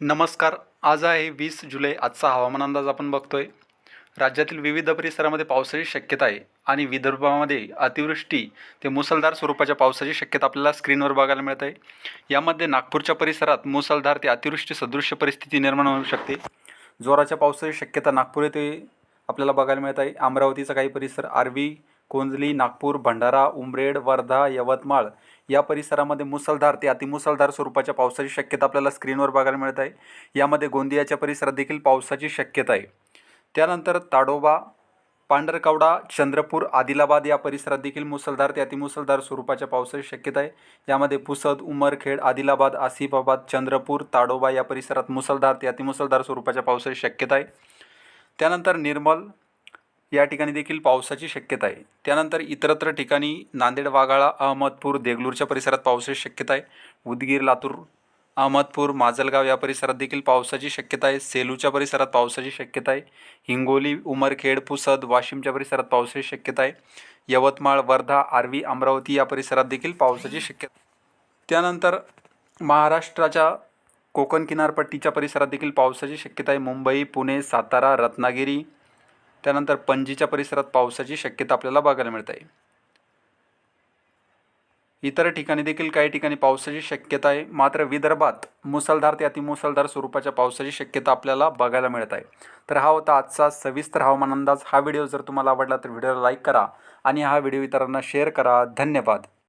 नमस्कार. आज आहे वीस जुलै आजचा हवामान अंदाज आपण बघतोय. राज्यातील विविध परिसरामध्ये पावसाची शक्यता आहे आणि विदर्भामध्ये अतिवृष्टी ते मुसळधार स्वरूपाच्या पावसाची शक्यता आपल्याला स्क्रीनवर बघायला मिळत आहे. यामध्ये नागपूरच्या परिसरात मुसळधार ते अतिवृष्टी सदृश्य परिस्थिती निर्माण होऊ शकते. जोराच्या पावसाची शक्यता नागपूर येथे आपल्याला बघायला मिळत आहे. अमरावतीचा काही परिसर आर्वी कोंजली नागपूर भंडारा उमरेड वर्धा यवतमाळ या परिसरामध्ये मुसळधार ते अतिमुसळधार स्वरूपाच्या पावसाची शक्यता आपल्याला स्क्रीनवर बघायला मिळत आहे. यामध्ये गोंदियाच्या परिसरात देखील पावसाची शक्यता आहे. त्यानंतर ताडोबा पांढरकवडा चंद्रपूर आदिलाबाद या परिसरात देखील मुसळधार ते अतिमुसळधार स्वरूपाच्या पावसाची शक्यता आहे. यामध्ये पुसद उमरखेड आदिलाबाद आसिफाबाद चंद्रपूर ताडोबा या परिसरात मुसळधार ते अतिमुसळधार स्वरूपाच्या पावसाची शक्यता आहे. त्यानंतर निर्मल या ठिकाणी देखील पावसाची शक्यता आहे. त्यानंतर इतरत्र ठिकाणी नांदेड वाघाळा अहमदपूर देगलूरच्या परिसरात पावसाची शक्यता आहे. उदगीर लातूर अहमदपूर माजलगाव या परिसरात देखील पावसाची शक्यता आहे. सेलूच्या परिसरात पावसाची शक्यता आहे. हिंगोली उमरखेड पुसद वाशिमच्या परिसरात पावसाची शक्यता आहे. यवतमाळ वर्धा आर्वी अमरावती या परिसरात देखील पावसाची शक्यता त्यानंतर महाराष्ट्राच्या कोकण किनारपट्टीच्या परिसरात देखील पावसाची शक्यता आहे. मुंबई पुणे सातारा रत्नागिरी त्यानंतर पणजीच्या परिसरात पावसाची शक्यता आपल्याला बघायला मिळत आहे. इतर ठिकाणी देखील काही ठिकाणी पावसाची शक्यता आहे. मात्र विदर्भात मुसळधार ते अतिमुसळधार स्वरूपाच्या पावसाची शक्यता आपल्याला बघायला मिळत आहे. तर हा होता आजचा सविस्तर हवामान अंदाज. हा व्हिडिओ जर तुम्हाला आवडला तर व्हिडिओला लाईक करा आणि हा व्हिडिओ इतरांना शेअर करा. धन्यवाद.